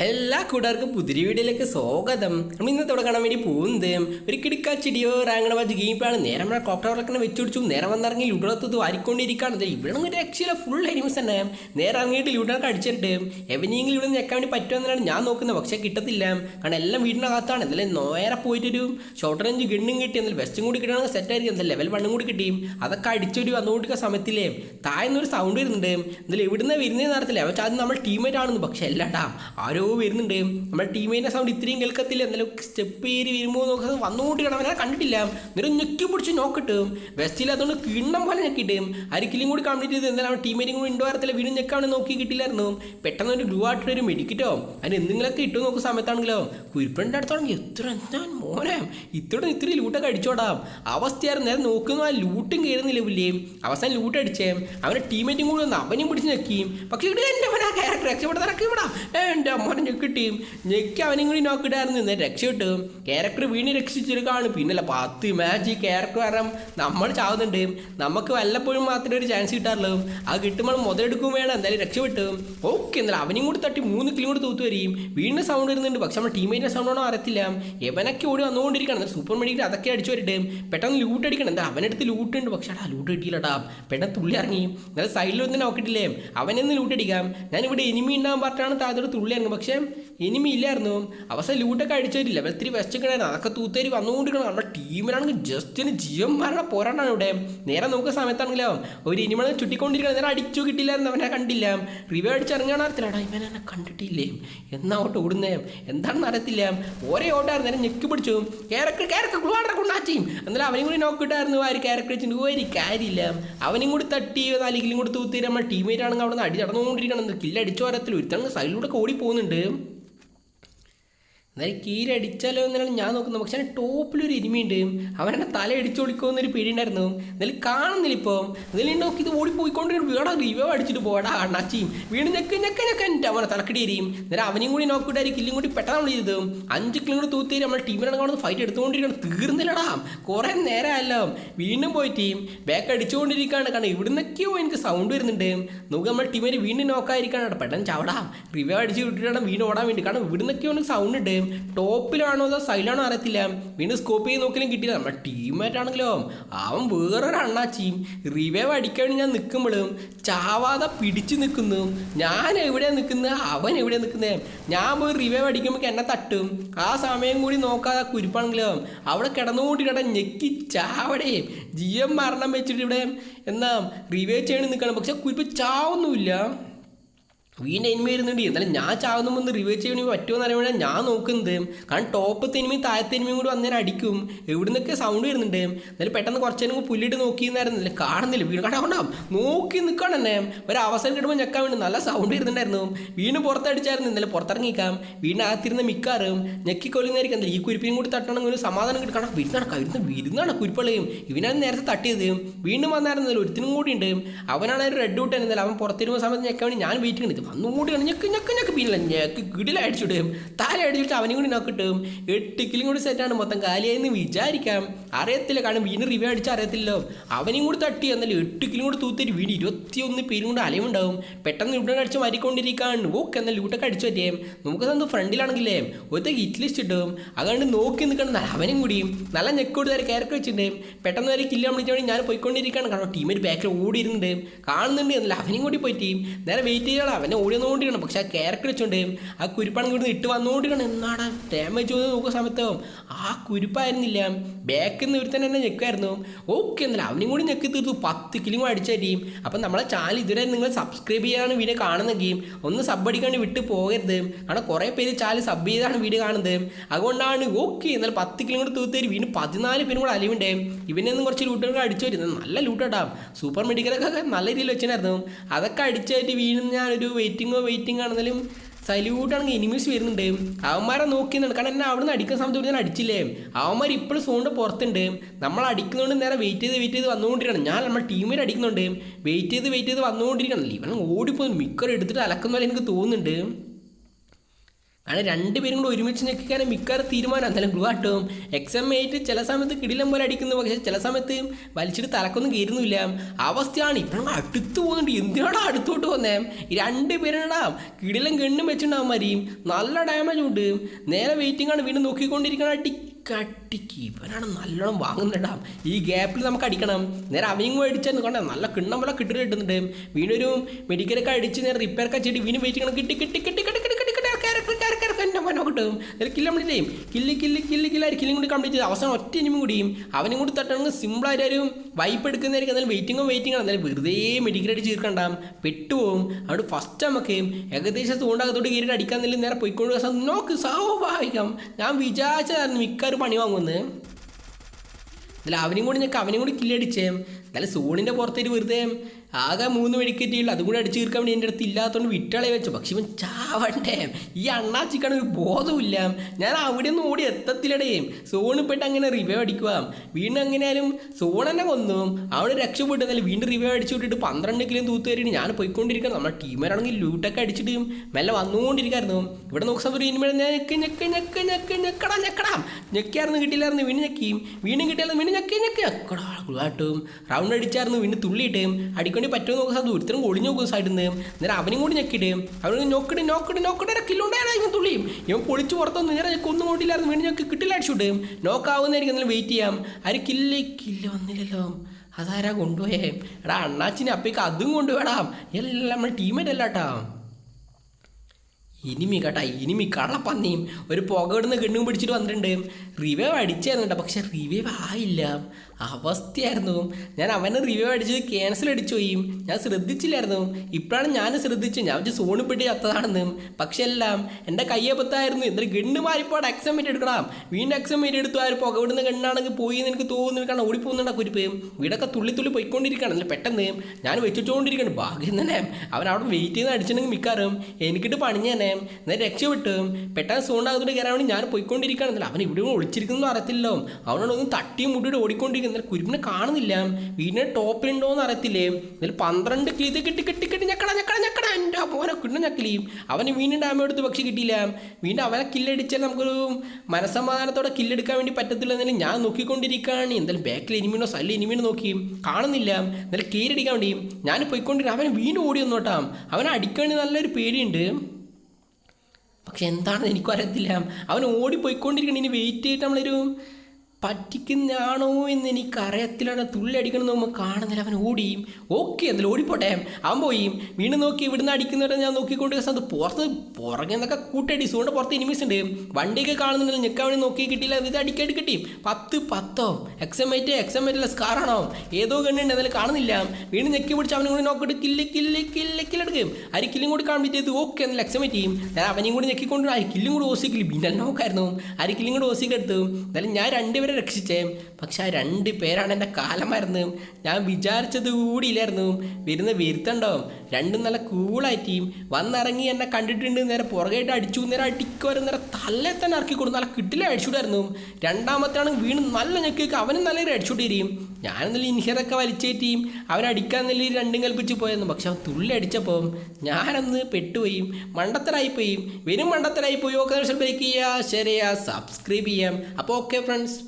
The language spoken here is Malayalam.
എല്ലാ കൂട്ടുകാർക്കും പുതിരി വീഡിയോയിലേക്ക് സ്വാഗതം. നമ്മൾ ഇന്ന് തുടങ്ങാൻ വേണ്ടി പോകുന്നത് ഒരു കിടക്കാച്ചിടിയോ റാങ്ങണ വാച്ച് ഗെയിമാണ് നേരെ നമ്മുടെ ക്ലോക്ക് ടവറിലൊക്കെ വെച്ചുപിടിച്ചു നേരെ വന്നിറങ്ങി ലുഡറത്ത് വാരിക്കൊണ്ടിരിക്കുകയാണ്. ഇവിടെ നിന്ന് രക്ഷയില്ല. ഫുൾ എനിമസ് തന്നെ. നേരെ ഇറങ്ങിയിട്ട് ലുഡറൊക്കെ അടിച്ചിട്ട് എവനിങ്ങിൽ ഇവിടെ ഞെക്കാൻ വേണ്ടി പറ്റുമെന്നാണ് ഞാൻ നോക്കുന്നത്. പക്ഷേ കിട്ടത്തില്ല. കാരണം എല്ലാം വീടിനകത്താണ് എന്തായാലും നേരെ പോയിട്ടൊരു ഷോർട്ട് റേഞ്ച് ഗണ്ണും കിട്ടി. എന്നാലും വെസ്റ്റും കൂടി കിട്ടണമെങ്കിൽ സെറ്റ് ആയിരിക്കും. ലെവൽ വണ്ണും കൂടി കിട്ടി. അതൊക്കെ അടിച്ചൊരു വന്നുകൊണ്ടിരിക്കുന്ന സമയത്തില്ലേ താഴ്ന്നൊരു സൗണ്ട് വരുന്നുണ്ട്. എന്തായാലും ഇവിടുന്ന് വരുന്നതെന്ന് അറിയത്തില്ല. പക്ഷേ അത് നമ്മൾ ടീമേറ്റ് ആണെന്ന്. പക്ഷേ അല്ലാട്ടാ ആരോ വരുന്നുണ്ട്. നമ്മുടെ ടീമിനെ സൗണ്ട് ഇത്രയും കേൾക്കത്തില്ല. എന്നാലും സ്റ്റെപ്പ് ഏരി വരുമ്പോൾ നോക്കുന്നത് വന്നുകൊണ്ടിരിക്കണം അവനെ കണ്ടിട്ടില്ല. എന്നിട്ട് ഞെക്കി പിടിച്ച് നോക്കിട്ട് വെസ്റ്റിൽ അതുകൊണ്ട് കിണ്ണം പോലെ ഞെക്കിട്ട് ആരിക്കലും കൂടി കംപ്ലീറ്റ് ചെയ്ത് എന്തായാലും ടീമേരും കൂടി ഉണ്ടോ അറിയത്തില്ല വീണ്ടും ഞെക്കാണ് നോക്കി കിട്ടില്ലായിരുന്നു. പെട്ടെന്ന് ഒരു ഗ്ലൂ ആയിട്ട് ഒരു മെഡിക്കറ്റോ അതിന് എന്തെങ്കിലുമൊക്കെ ഇട്ടു നോക്കുന്ന സമയത്താണെങ്കിലോ കുരുപ്പിന്റെ അടുത്താണെങ്കിൽ എത്ര എന്താ മോനെ ഇത്രയും ഇത്ര ലൂട്ടൊക്കെ അടിച്ചോടാം. അവസ്ഥയായിരുന്നു. നേരെ നോക്കുന്ന ആ ലൂട്ടും കയറുന്നില്ല പുല്ലേ. അവസാനം ലൂട്ട് അടിച്ചേ അവനെ ടീമേറ്റും കൂടി വന്ന് അവനും പിടിച്ച് ഞെക്കി. പക്ഷേ എന്റെ മോനെ ക്യാരക്ടർ രക്ഷപ്പെടുത്ത ഇവിടെ. എന്റെ മോനെ ഞെക്കിട്ടിയും ഞെക്കി അവനെയും കൂടി നോക്കിട്ടായിരുന്നു ഇന്ന് രക്ഷപ്പെട്ടു. ക്യാരക്ടർ വീണ് രക്ഷിച്ചിരിക്കുകയാണ്. പിന്നല്ല പത്ത് മാച്ച് ഈ ക്യാരക്ടർ കാരണം നമ്മൾ ചാവുന്നുണ്ട്. നമുക്ക് വല്ലപ്പോഴും മാത്രമേ ഒരു ചാൻസ് കിട്ടാറുള്ളൂ. അത് കിട്ടുമ്പോൾ മുതലെടുക്കും വേണം. എന്തായാലും രക്ഷപ്പെട്ടു. ഓക്കെ എന്നാലും അവനെയും കൂടി തട്ടി മൂന്ന് കിലോ കൂടി തൂത്തു വരികയും വീണ്ടും സൗണ്ട് വരുന്നുണ്ട്. പക്ഷെ നമ്മൾ ടീമേറ്റിന്റെ ആണോ അറിയത്തില്ല. എവനൊക്കെ ഓടി വന്നുകൊണ്ടിരിക്കണം സൂപ്പർ മെഡിക്കൽ അതൊക്കെ അടിച്ചു വരട്ടെ. പെട്ടെന്ന് ലൂട്ട് അടിക്കണം. എന്താ അവനടുത്ത് ലൂട്ട് ഉണ്ട്. പക്ഷേ ആ ലൂട്ട് കിട്ടിയില്ലടാ. പെട്ടെന്ന് തുള്ളി ഇറങ്ങി. എന്നാൽ സൈഡിൽ ഒന്ന് നോക്കിയിട്ടില്ലേ അവനെന്ന് ലൂട്ട് അടിക്കാം. ഞാൻ ഇവിടെ എനിമി ഉണ്ടാകാൻ പറഞ്ഞാണ് താഴത്തോട് തുള്ളി ഇറങ്ങും പക്ഷേ എനിമി ഇല്ലായിരുന്നു. അവസാനം ലൂട്ടൊക്കെ അടിച്ചൊരു ലെവൽ ത്രീ വെത്തിരി വെച്ചൊക്കെയായിരുന്നു അതൊക്കെ തൂത്തേരി വന്നുകൊണ്ടിരിക്കണം. നമ്മുടെ ടീമിനാണെങ്കിൽ ജസ്റ്റിന് ജീവൻ മരണ പോരാടാണ് ഇവിടെ. നേരെ നോക്കുന്ന സമയത്താണെങ്കിലോ ഒരു ഇനിമണ ചുറ്റിക്കൊണ്ടിരിക്കണം. നേരെ അടിച്ചു കിട്ടില്ലായിരുന്നു. അവനെ കണ്ടില്ല. റിവ്യൂ അടിച്ചിറങ്ങാൻ അറിയത്തില്ലടാ ഇവനെ എന്നെ കണ്ടിട്ടില്ലേ? എന്നാ ഓട്ട് ഓടുന്നേ? എന്താണെന്ന് അറിയത്തില്ല. ഒരേ ഓട്ടായിരുന്നു നേരെ ഞെക്കി പിടിച്ചു. ക്യാരക്ടർ ക്യാരക്ടർ ഗ്ലുവാടർ ഉണ്ടാച്ചിയും എന്നാലും അവനും കൂടി നോക്കിയിട്ടായിരുന്നു ആ ഒരു ക്യാരക്ടർ വെച്ചിട്ട് ഒരു കാര്യമില്ല. അവനും കൂടി തട്ടി നാലിക്കലും കൂടി നമ്മുടെ ടീമേറ്റ് ആണെങ്കിൽ അവിടെ നിന്ന് അടി നടന്നുകൊണ്ടിരിക്കണം. കില്ലടിച്ചു വരത്തില്ല ഒരുത്തങ്ങ് സൈഡിലൂടെ ഓടി പോകുന്നുണ്ട് എന്നാലും കീരടിച്ചാലോ എന്നാലും ഞാൻ നോക്കുന്നത് പക്ഷേ ടോപ്പിലൊരു ഇരുമിയുണ്ട് അവനെ തല അടിച്ചോടിക്കുമെന്നൊരു പേടിയുണ്ടായിരുന്നു. എന്നാലും കാണുന്നില്ല ഇപ്പോൾ എന്നാലും നോക്കി ഇത് ഓടിപ്പോയിക്കൊണ്ട് വീടാ റിവ്യൂ അടിച്ചിട്ട് പോടാ അണ്ണാച്ചിയും വീട് ഞെക്ക് ഞെക്ക എന്റെ അവനെ തലക്കടി എരിയും. എന്നാലും അവനെയും കൂടി നോക്കിയിട്ടായിരിക്കും കില്ലും കൂടി പെട്ടെന്ന് നമ്മൾ ചെയ്തത്. അഞ്ച് കിലും കൂടി തൂത്തേരി നമ്മുടെ ടീമിനാണ് കാണുന്നത് ഫൈറ്റ് എടുത്തുകൊണ്ടിരിക്കണം തീർന്നില്ലടാ. കുറേ നേരമല്ലോ. വീണ്ടും പോയി ടീം ബാക്ക് അടിച്ചുകൊണ്ടിരിക്കുകയാണ്. കാരണം ഇവിടുന്നൊക്കെയോ എനിക്ക് സൗണ്ട് വരുന്നുണ്ട്. നമുക്ക് നമ്മുടെ ടീമിനെ വീണ്ടും നോക്കാതിരിക്കാനാണ് പെട്ടെന്ന് ചവിടാം. റിവ്യൂ അടിച്ച് വിട്ടിട്ടാണ് വീണ്ടും ഓടാൻ വേണ്ടി. കാരണം ഇവിടുന്നൊക്കെയോ എനിക്ക് സൗണ്ട് ഉണ്ട്. ടോപ്പിലാണോ അതോ സൈഡിലാണോ അറിയത്തില്ല. വീണ്ടും സ്കോപ്പ് ചെയ്ത് നോക്കിയാലും കിട്ടിയില്ല. നമ്മുടെ ടീമായിട്ടാണെങ്കിലോ അവൻ വേറൊരു അണ്ണാച്ചിയും റിവൈവ് അടിക്കാൻ ഞാൻ നിൽക്കുമ്പോഴും ചാവാതെ പിടിച്ചു നിൽക്കുന്നു ഞാൻ എവിടെ നിൽക്കുന്നത് അവൻ എവിടെ നിൽക്കുന്നത് ഞാൻ പോയി റിവൈവ് അടിക്കുമ്പോൾ എന്നെ തട്ടും. ആ സമയം കൂടി നോക്കാതെ കുരിപ്പാണെങ്കിലോ? അവിടെ കിടന്നുകൊണ്ടിരിക്കട്ടെ ഞെക്കി ചാവടേ. ജിയം മരണം വെച്ചിട്ട് ഇവിടെ എന്നാ റിവൈവ് ചെയ്യണം നിൽക്കണം പക്ഷെ കുരിപ്പ് ചാവൊന്നുമില്ല. വീണ്ടും എനിമി വരുന്നുണ്ട് എന്നാലും ഞാൻ ചാവുന്ന മുമ്പ് റിവൈവ് ചെയ്യാൻ പറ്റുമെന്ന് അറിയാൻ ഞാൻ നോക്കുന്നത് കാരണം ടോപ്പത്തെ എനിമി താഴത്തെ എനിമിയും കൂടി വന്നേരം അടിക്കും. എവിടുന്നൊക്കെ സൗണ്ട് വരുന്നുണ്ട്. എന്നാലും പെട്ടെന്ന് കുറച്ച് നേരം പുല്ലിട്ട് നോക്കിയെന്നായിരുന്നില്ല കാണുന്നില്ല. വീട് കണ്ടാണ്ടാവും നോക്കി നിൽക്കണം തന്നെ ഒരു അവസരം കിട്ടുമ്പോൾ ഞെക്കാൻ വേണ്ടി നല്ല സൗണ്ട് വരുന്നുണ്ടായിരുന്നു. വീണ്ടും പുറത്തടിച്ചായിരുന്നു. ഇന്നലെ പുറത്തിറങ്ങിക്കാം വീണ്ടും അകത്തിരുന്ന മിക്കാറും ഞെക്കിക്കൊല്ലുന്നതായിരിക്കും എന്താ ഈ കുരിപ്പിനും കൂടി തട്ടണമെങ്കിൽ ഒരു സമാധാനം കിട്ടും വിരുന്ന് നടക്കാം. വിരുന്ന് വിരുന്നാണ് കുരിപ്പളയും ഇവനാണ് നേരത്തെ തട്ടിയത്. വീണ്ടും വന്നായിരുന്നല്ലോ ഒരുത്തിനും കൂടി ഉണ്ട്. അവനാണ് ഒരു റെഡ് ഔട്ട് ആയിരുന്നില്ല അവൻ പുറത്തിരുന്ന സമയത്ത് ഞെക്കാൻ വേണ്ടി ഞാൻ വെയിറ്റ് ചെയ്യുന്നത് വന്നുകൂടി ഞെക്ക് ഞെക്ക് ഞെക്ക് പിന്നില്ല ഞെക്ക് കിടിൽ അടിച്ചിടും താല അടിച്ചിട്ട് അവനും കൂടി നോക്കിട്ടും എട്ട് കിലും കൂടി സെറ്റാണ് മൊത്തം കാലിയായെന്ന് വിചാരിക്കാം. അറിയത്തില്ല കാരണം വീണ് റിവ്യൂ അടിച്ച് അറിയത്തില്ലല്ലോ. അവനും കൂടി തട്ടി എന്നാലും എട്ട് കിലും കൂടി തൂത്തിട്ട് വീണ് ഇരുപത്തിയൊന്ന് പേരും കൂടി അലയുണ്ടാവും പെട്ടെന്ന് ഇവിടെ അടിച്ച് മാറിക്കൊണ്ടിരിക്കാണ് ഓക്കെ എന്നാൽ ലൂട്ടൊക്കെ അടിച്ചു പറ്റിയേ. നമുക്ക് തന്നെ ഫ്രണ്ടിലാണെങ്കിലേ ഒരു ഹിറ്റ് അതുകൊണ്ട് നോക്കി നിൽക്കണം. അവനും കൂടിയും നല്ല ഞെക്കോട് വരെ കയറൊക്കെ വെച്ചിട്ടുണ്ട്. പെട്ടെന്ന് വരെ കില്ല കംപ്ലീറ്റ് ഞാൻ പോയിക്കൊണ്ടിരിക്കുകയാണ്. കാരണം ടീമിൽ ബാക്കിൽ ഓടിയിരുന്നുണ്ട് കാണുന്നുണ്ട്. എന്നല്ല അവനും കൂടി പോയി ടീം നേരെ വെയിറ്റ് ചെയ്യണം അവനെ ഓടി വന്നുകൊണ്ടിരിക്കണം പക്ഷെ ആ ക്യാരക്ടർ വെച്ചുകൊണ്ട് ആ കുരുപ്പാണ് ഇവിടുന്ന് ഇട്ട് വന്നുകൊണ്ടിരിക്കണം എന്നാടാ ഡാമേജ് ചെയ്ത് നോക്കുന്ന സമയത്താവും ആ കുരുപ്പായിരുന്നില്ല. ബാക്കിൽ നിന്ന് ഒരുത്തന്നെ എന്നെ ഞെക്കായിരുന്നു ഓക്കെ എന്നല്ല അവനും കൂടി ഞെക്കി തീർത്തു. പത്ത് കിലും അടിച്ച ടീം അപ്പം നമ്മളെ ചാനൽ ഇതുവരെ നിങ്ങൾ സബ്സ്ക്രൈബ് ചെയ്യാനാണ് വീഡിയോ കാണുന്നെങ്കിൽ ഒന്ന് സബ് അടിക്കാണ്ട് വിട്ട് പോകരുത്. കാരണം കുറേ പേര് ചാനൽ സബ് ചെയ്താണ് വീഡിയോ കാണുന്നത്. അതുകൊണ്ടാണ് ഓക്കെ എന്നാൽ പത്ത് കൂടി തൂത്തേരി വീണ്ടും പതിനാല് പേരും കൂടെ അലിവുണ്ടേ. ഇവനൊന്നും കുറച്ച് ലൂട്ടുകൾ അടിച്ചു വരുന്നത് നല്ല ലൂട്ടാം സൂപ്പർ മെഡിക്കലൊക്കെ നല്ല രീതിയിൽ വെച്ചിട്ടുണ്ടായിരുന്നു. അതൊക്കെ അടിച്ചായിട്ട് വീണ്ടും ഞാനൊരു വെയിറ്റിങ്ങോ വെയിറ്റിംഗ് ആണെന്നാലും സല്യൂട്ടാണെങ്കിൽ എനിമീസ് വരുന്നുണ്ട്. അവന്മാരെ നോക്കിയെന്നാണ്. കാരണം എന്നെ അവിടെ നിന്ന് അടിക്കുന്ന സമയത്ത് ഞാൻ അടിച്ചില്ലേ? അവന്മാർ ഇപ്പോഴും സോണിന്റെ പുറത്തുണ്ട്. നമ്മൾ അടിക്കുന്നതുകൊണ്ട് നേരെ വെയിറ്റ് ചെയ്ത് വെയിറ്റ് ചെയ്ത് വന്നുകൊണ്ടിരിക്കണം ഞാൻ നമ്മുടെ ടീമിൽ അടിക്കുന്നുണ്ട്. വെയിറ്റ് ചെയ്ത് വെയിറ്റ് ചെയ്ത് വന്നുകൊണ്ടിരിക്കണം ഇവൻ ഓടിപ്പോയി മിക്കർ എടുത്തിട്ട് അലക്കുന്ന പോലെ എനിക്ക് തോന്നുന്നുണ്ട്. കാരണം രണ്ടുപേരും കൂടെ ഒരുമിച്ച് ഞെക്കിക്കാനും മിക്കവാറും തീരുമാനം. എന്തായാലും ഗ്ലൂ ആട്ടും. എക്സാം എയ്റ്റ് ചില സമയത്ത് കിടിലം പോലെ അടിക്കുന്നു. പക്ഷേ ചില സമയത്ത് വലിച്ചിട്ട് തലക്കൊന്നും കയറുന്നില്ല. അവസ്ഥയാണ്. ഇപ്പം അടുത്ത് പോകുന്നുണ്ട്. എന്തിനാടാ അടുത്തോട്ട് വന്നേ? രണ്ട് പേരുണ്ടാ കിടിലം കെണ്ണും വെച്ചിട്ടുണ്ടാവും മരിയും നല്ല ഡാമേജ് ഉണ്ട്. നേരെ വെയിറ്റിംഗ് ആണ്. വീണ്ടും നോക്കിക്കൊണ്ടിരിക്കണം അടി കട്ടിക്ക് ഇവനാണ് നല്ലോണം വാങ്ങുന്നുണ്ടാം ഈ ഗ്യാപ്പിൽ നമുക്ക് അടിക്കണം. നേരെ അവയും കൂടെ അടിച്ചെന്ന് കണ്ടേ നല്ല കിണ്ണം പോലെ കിട്ടി കിട്ടുന്നുണ്ട്. വീണ്ടും ഒരു മെഡിക്കലൊക്കെ അടിച്ച് നേരെ റിപ്പയർ ഒക്കെ ചെയ്തിട്ട് വീണ്ടും വെയിറ്റ് കിട്ടി കിട്ടി കിട്ടി കിട്ടി കിട്ടി ക്യാരക്ടർ എന്റെ മനോ കിട്ടും അതിൽ കില്ല കംപ്ലീറ്റ് ചെയ്യും കില്ല് കില്ല് കില്ല് കില്ലായി കില്ലും കൂടി കംപ്ലീറ്റ് ചെയ്ത് അവസാനം ഒറ്റ ഇനിമ കൂടിയും അവനും കൂടി തട്ടണമെങ്കിൽ സിമ്പിളായിട്ട് ഒരു വൈപ്പ് എടുക്കുന്നതായിരിക്കും എന്നാലും വെയിറ്റിങ്ങും വെയിറ്റിംഗ് ആണ് എന്നാലും വെറുതെ മെഡിക്കൽ അടിച്ച് തീർക്കണ്ടാം പെട്ടുപോകും അവിടെ ഫസ്റ്റ് നമുക്ക് ഏകദേശം തൂണ്ടാകത്തോട്ട് അടിക്കാൻ നല്ല നേരെ പോയിക്കൊണ്ട് നോക്ക് സ്വാഭാവികം ഞാൻ വിചാരിച്ചതായിരുന്നു മിക്കൊരു പണി വാങ്ങുമെന്ന് അതിൽ അവനും കൂടി ഞങ്ങൾക്ക് അവനും കൂടി കില്ലടിച്ചേ എന്നാലും സോണിന്റെ പുറത്തേക്ക് വെറുതെ ആകെ മൂന്ന് വെടിക്കറ്റേ ഉള്ളൂ അതും കൂടെ അടിച്ചു തീർക്കാൻ വേണ്ടി എന്റെ അടുത്ത് ഇല്ലാത്തതുകൊണ്ട് വിട്ടളെ വെച്ചു. പക്ഷെ ഇവൻ ചാവണ്ടേ. ഈ അണ്ണാച്ചിക്കാണ് ഒരു ബോധമില്ല ഞാൻ അവിടെ നിന്ന് ഓടി എത്തത്തില്ലടേയും സോണിപ്പെട്ട് അങ്ങനെ റിവേ അടിക്കുവാം. വീണ്ടും അങ്ങനെയാലും സോൺ തന്നെ കൊന്നു. അവിടെ രക്ഷപ്പെട്ടു. എന്നാലും വീണ്ടും റിവേ അടിച്ചു വിട്ടിട്ട് പന്ത്രണ്ട് കിലോ തൂത്ത് കയറിയിട്ട് ഞാൻ പോയിക്കൊണ്ടിരിക്കണം. നമ്മുടെ ടീമിലാണെങ്കിൽ ലൂട്ടൊക്കെ അടിച്ചിട്ട് മെല്ലെ വന്നുകൊണ്ടിരിക്കായിരുന്നു. ഇവിടെ നോക്ക് സമയത്ത് ഇനിമേൽ ഞെക്ക് ഞെക്ക് ഞെക്ക് ഞെക്ക് ഞെക്കടാ ഞെക്കടാം. ഞെക്കിയായിരുന്നു കിട്ടിയില്ലായിരുന്നു വീണ്ടും ഞെക്കിയും. വീണ്ടും കിട്ടിയായിരുന്നു വീണ്ടും ഞെക്കി ഞെക്കി ഞെക്കടാ കുളാട്ടും റൗണ്ട് അടിച്ചായിരുന്നു വീണ്ടും തുള്ളിയിട്ട് അടിക്കൊണ്ട് പറ്റുമോ നോക്കുക സാധു ഒരുത്തരം ഒളിഞ്ഞു നോക്കും സൈഡിൽ നിന്ന് നേരെ അവനും കൂടി ഞെക്കിയിട്ട് അവന് നോക്കിട്ട് നോക്കിട്ട് നോക്കിട്ട് കില്ലുണ്ടായാലും ഇവൻ തുള്ളിയും ഇവൻ പൊളിച്ച് പുറത്തൊന്നും നേരെ കൊന്നും കൊണ്ടില്ലായിരുന്നു വീണ്ടും ഞങ്ങൾക്ക് കിട്ടില്ല അടിച്ചുവിട്ട് നോക്കാവുന്നതായിരിക്കും എന്നാലും വെയിറ്റ് ചെയ്യാം. ആര് കില്ല് കില്ല വന്നില്ലല്ലോ. അതാരാ കൊണ്ടുപോയേ? എടാ അണ്ണാച്ചിനെ അപ്പേക്ക് അതും കൊണ്ടുപോയടാം. എല്ലാം നമ്മൾ ടീമേറ്റ് അല്ലാട്ടാ ഇനിമി കേട്ടാ ഇനിമി കള്ളപ്പന്നിയും ഒരു പുക ഇടുന്ന കെണ്ണും പിടിച്ചിട്ട് വന്നിട്ടുണ്ട്. റിവൈവ് അടിച്ചായിരുന്നു കേട്ടോ പക്ഷെ റിവൈവ് ആയില്ല. അവസ്ഥയായിരുന്നു ഞാൻ അവനെ റിവ്യൂ അടിച്ചത് ക്യാൻസൽ അടിച്ചു പോയി. ഞാൻ ശ്രദ്ധിച്ചില്ലായിരുന്നു. ഇപ്പോഴാണ് ഞാൻ ശ്രദ്ധിച്ചു ഞാൻ വെച്ച് സോണി പെട്ടി അത്തതാണെന്നും. പക്ഷെ എല്ലാം എന്റെ കയ്യപ്പത്തായിരുന്നു എന്നിട്ട് ഗണ്ണ് മാറിപ്പോൾ എക്സാം വേണ്ടി എടുക്കണം. വീണ്ടും എക്സാം വേണ്ടി എടുത്തു. ആ ഒരു പുക വിടുന്ന ഗണ്ണാണെങ്കിൽ പോയി എന്ന് എനിക്ക് തോന്നുന്നു. കാരണം ഓടിപ്പോകുന്നുണ്ട് കുരിപ്പ്. വീടൊക്കെ തുള്ളി തുള്ളി പോയിക്കൊണ്ടിരിക്കുകയാണ്. അല്ല? പെട്ടെന്ന് ഞാൻ വെച്ചിട്ടുകൊണ്ടിരിക്കുകയാണ് ഭാഗ്യം തന്നെ. അവൻ അവിടെ വെയിറ്റ് ചെയ്ത് അടിച്ചിട്ടുണ്ടെങ്കിൽ മിക്കാറും എനിക്കിട്ട് പണിഞ്ഞ തന്നെ എന്നാൽ രക്ഷപ്പെട്ടു. പെട്ടെന്ന് സോണ്ടാകത്തോട്ട് കയറാൻ വേണ്ടി ഞാൻ പോയിക്കൊണ്ടിരിക്കുകയാണെന്നില്ല അവൻ ഇവിടെ ഒളിച്ചിരിക്കുന്നു അറിയത്തില്ലോ അവനോടൊന്നും തട്ടിയും മുട്ടിയിട്ട് ഓടിക്കൊണ്ടിരിക്കുന്നു. എന്നാൽ കുരുപ്പിനെ കാണുന്നില്ല. വീടിനെ ടോപ്പിലുണ്ടോ എന്ന് അറിയത്തില്ലേ? എന്നാൽ പന്ത്രണ്ട് കിളി കിട്ടി കിട്ടി കിട്ടി. ഞക്കട ഞക്കട ഞക്കട. എന്റെ മോനെ കിട്ടുന്ന ഞക്കലിയും അവന് വീണ്ടും ഡാമേജ് എടുത്ത് പക്ഷി കിട്ടിയില്ല. വീണ്ടും അവനെ കില്ലടിച്ചാൽ നമുക്കൊരു മനസമാധാനത്തോടെ കില്ലെടുക്കാൻ വേണ്ടി പറ്റത്തില്ല എന്നാലും ഞാൻ നോക്കിക്കൊണ്ടിരിക്കുകയാണ്. എന്തായാലും ബാക്കിൽ എനിമീനോ സല്ല എനിമീനോ നോക്കി. കാണുന്നില്ല. എന്നാലും കീരടിക്കാൻ വേണ്ടി. ഞാൻ പോയിക്കൊണ്ടിരിക്കും അവൻ വീണ്ടും ഓടി വന്നോട്ടാം. അവനെ അടിക്കാൻ നല്ലൊരു പേടിയുണ്ട്. പക്ഷെ എന്താണെന്ന് എനിക്കും അറിയത്തില്ല. അവൻ ഓടിപ്പോയിക്കൊണ്ടിരിക്കണം ഇനി വെയിറ്റ് ചെയ്തിട്ട് നമ്മളൊരു പറ്റിക്കുന്നതാണോ എന്ന് എനിക്ക് തുള്ളി എന്ന് നോക്കുമ്പോൾ കാണുന്നില്ല അവൻ ഓടിയും. ഓക്കെ എന്നാലും ഓടിപ്പോട്ടെ. അവൻ പോയി. വീണ്ടും നോക്കി ഇവിടുന്ന് അടിക്കുന്നവരെ ഞാൻ നോക്കിക്കൊണ്ട് അത് പുറത്ത് പുറകെ നിന്നൊക്കെ കൂട്ടടി. സൂണ്ട് പുറത്ത് എനിമീസ് ഉണ്ട്. വണ്ടിയൊക്കെ കാണുന്നുണ്ടല്ലോ ഞെക്കാൻ വേണ്ടി നോക്കി കിട്ടിയില്ല. ഇത് അടിക്കടി കിട്ടി. പത്ത് പത്തോ? എക്സമേറ്റ് എക്സമേറ്റല്ല സ്കാറാണോ ഏതോ കണ്ണുണ്ട് എന്നാലും കാണുന്നില്ല. വീണ്ടും ഞെക്കി പിടിച്ച് അവനും കൂടി നോക്കിട്ട് കില്ല് കില്ല് കില്ല് കില്ലെടുക്കും അരി കില്ലും കൂടി കാണുമ്പോൾ ഇത് ഓക്കെ എന്നല്ല എക്സമേറ്റ് ചെയ്യും ഞാൻ അവനെയും കൂടി ഞെക്കിക്കൊണ്ട് അരി കില്ലും കൂടി ഓസിക്കില്ല? പിന്നെ നോക്കായിരുന്നു. അരി കില്ലും കൂടി ഓസിക്കെടുത്തു എന്നാലും ഞാൻ രണ്ടുപേരെ രക്ഷിച്ചേ. പക്ഷെ ആ രണ്ട് പേരാണ് എന്റെ കാലമായിരുന്നു ഞാൻ വിചാരിച്ചത് കൂടിയില്ലായിരുന്നു. വരുന്ന വരുത്തണ്ടോ? രണ്ടും നല്ല കൂളായിട്ടും. വന്നിറങ്ങി എന്നെ കണ്ടിട്ടുണ്ട്. നേരെ പുറകെയായിട്ട് അടിച്ചു. നേരെ അടിക്കുവാൻ നേരെ തല്ലെ തന്നെ ഇറക്കി കൊടുത്തു നല്ല കിട്ടില്ല അടിച്ചുവിടായിരുന്നു. രണ്ടാമത്താണെങ്കിൽ വീണ് നല്ല ഞെക്കിയൊക്കെ. അവനും നല്ല അടിച്ചുവിട്ടിരിക്കും തരും ഞാനെന്നാലും ഇൻഹിയറൊക്കെ വലിച്ചേറ്റിയും അവൻ അടിക്കാൻ നല്ല രണ്ടും കൽപ്പിച്ച് പോയിരുന്നു പക്ഷെ അവൻ തുള്ളി അടിച്ചപ്പോൾ ഞാനന്ന് പെട്ടുപോയി. മണ്ടത്തരായിപ്പോയി വരും മണ്ടത്തരായിപ്പോയി ഓക്കെ ചെയ്യുക. സബ്സ്ക്രൈബ് ചെയ്യാം അപ്പോൾ ഓക്കെ ഫ്രണ്ട്സ്.